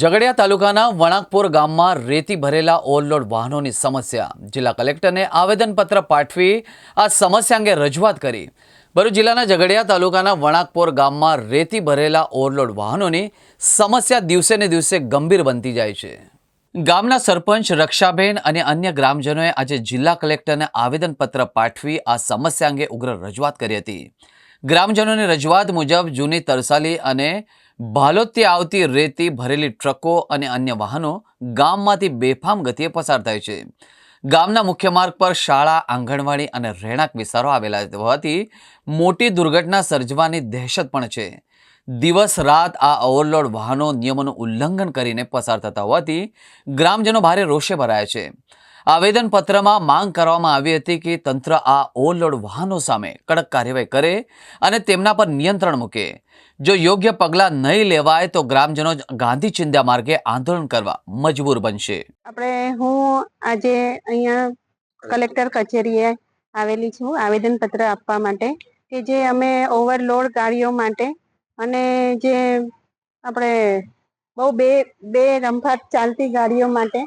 ઝઘડિયા તાલુકાના વણાકપુર ગામમાં રેતી ભરેલા ઓવરલોડ વાહનોની સમસ્યા. જિલ્લા કલેક્ટરને આવેદનપત્ર પાઠવી આ સમસ્યા અંગે રજૂઆત કરી. ભરૂચ જિલ્લાના ઝઘડિયા તાલુકાના વણાકપુર ગામમાં રેતી ભરેલા ઓવરલોડ વાહનોની સમસ્યા દિવસે ને દિવસે ગંભીર બનતી જાય છે. ગામના સરપંચ રક્ષાબેન અને અન્ય ગ્રામજનોએ આજે જિલ્લા કલેક્ટરને આવેદનપત્ર પાઠવી આ સમસ્યા અંગે ઉગ્ર રજૂઆત કરી હતી. ગ્રામજનોની રજૂઆત મુજબ જૂની તરસાલી અને ભાલોદથી આવતી રેતી, ભરેલી ટ્રકો અને અન્ય વાહનો ગામમાંથી બેફામ ગતિએ પસાર થાય છે. ગામના મુખ્ય માર્ગ પર શાળા, આંગણવાડી અને રહેણાંક વિસ્તારો આવેલા હોવાથી મોટી દુર્ઘટના સર્જવાની દહેશત પણ છે. દિવસ રાત આ ઓવરલોડ વાહનો નિયમોનું ઉલ્લંઘન કરીને પસાર થતા હોવાથી ગ્રામજનો ભારે રોષે ભરાયા છે. આવેદનપત્રમાં માંગ કરવામાં આવી હતી કે તંત્ર આ ઓવરલોડ વાહનો સામે કડક કાર્યવાહી કરે અને તેમના પર નિયંત્રણ મૂકે. જો યોગ્ય પગલાં નહીં લેવાય તો ગ્રામજનો ગાંધી ચિંધ્યા માર્ગે આંદોલન કરવા મજબૂર બનશે. આપણે હું આજે અહીંયા કલેક્ટર કચેરીએ આવેલી છું આવેદનપત્ર આપવા માટે કે જે અમે ઓવરલોડ ગાડીઓ માટે અને જે આપણે બહુ બે બે રમફાટ ચાલતી ગાડીઓ માટે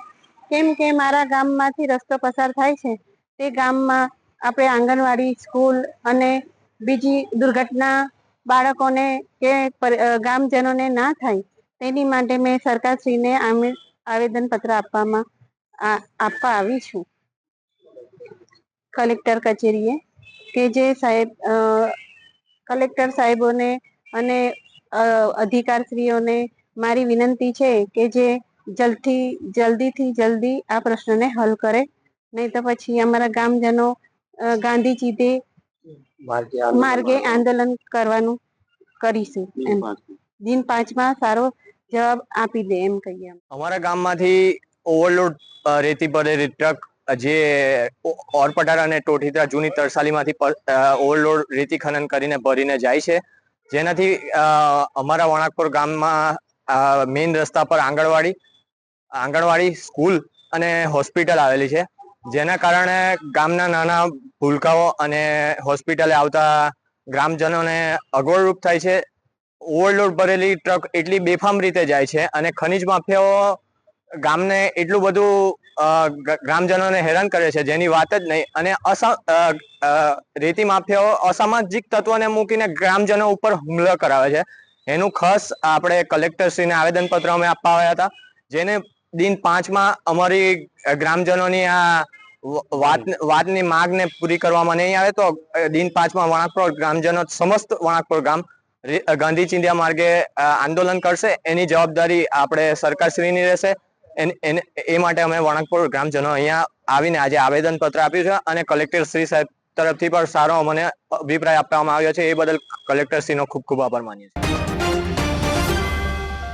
કેમ કે મારા ગામમાંથી રસ્તો પસાર થાય છે. તે ગામમાં આપણે આંગણવાડી, સ્કૂલ અને બીજી દુર્ઘટના બાળકોને કે ગામજનોને ના થાય, તેની માટે મેં સરકારશ્રીને આવેદનપત્ર આપવામાં આપવા આવી છું. કલેક્ટર કચેરીએ કે જે સાહેબ કલેક્ટર સાહેબોને અને અધિકારશ્રીઓને મારી વિનંતી છે કે જે જલ્દથી જલ્દીથી જલ્દી આ પ્રશ્નને હલ કરે. નહીં તો પછી અમારા ગામજનો ગાંધીજી દે માર્ગે આંદોલન કરવાનું. કરીશું એમ. દિન પાંચમાં સારો જવાબ આપી દે એમ કહીએ અમારા ગામમાંથી ઓવરલોડ રેતી પડે ટ્રક જે ઓરપટાર અને ટોઠીત્રા જૂની તરસાલીમાંથી ઓવરલોડ રેતી ખનન કરીને ભરીને જાય છે. જેનાથી અમારા વણાકપુર ગામમાં મેઇન રસ્તા પર આંગણવાડી આંગણવાડી સ્કૂલ અને હોસ્પિટલ આવેલી છે. જેના કારણે ગામના નાના ભૂલકાઓ અને હોસ્પિટલે આવતા ગ્રામજનોને અગવડરૂપ થાય છે. ઓવરલોડ ભરેલી ટ્રક એટલી બેફામ રીતે જાય છે અને ખનીજ માફિયાઓ ગામને એટલું બધું ગ્રામજનોને હેરાન કરે છે જેની વાત જ નહીં. અને રેતી માફિયાઓ અસામાજિક તત્વોને મૂકીને ગ્રામજનો ઉપર હુમલો કરાવે છે. એનું ખાસ આપણે કલેક્ટરશ્રીને આવેદનપત્ર અમે આપવા આવ્યા હતા. જેને દિન પાંચમાં અમારી ગ્રામજનોની આ વાત, વાતની માગને પૂરી કરવામાં નહીં આવે તો દિન પાંચમાં વણાકપુર ગ્રામજનો સમસ્ત વણાકપોળ ગામ ગાંધી ચિંધ્યા માર્ગે આંદોલન કરશે. એની જવાબદારી આપણે સરકારશ્રીની રહેશે. એ માટે અમે વણાકપુર ગ્રામજનો અહીંયા આવીને આજે આવેદન પત્ર આપ્યું છે અને કલેક્ટર શ્રી સાહેબ તરફથી પણ સારો અમને અભિપ્રાય આપવામાં આવ્યો છે. એ બદલ કલેક્ટર શ્રીનો ખૂબ ખૂબ આભાર માનીએ છીએ.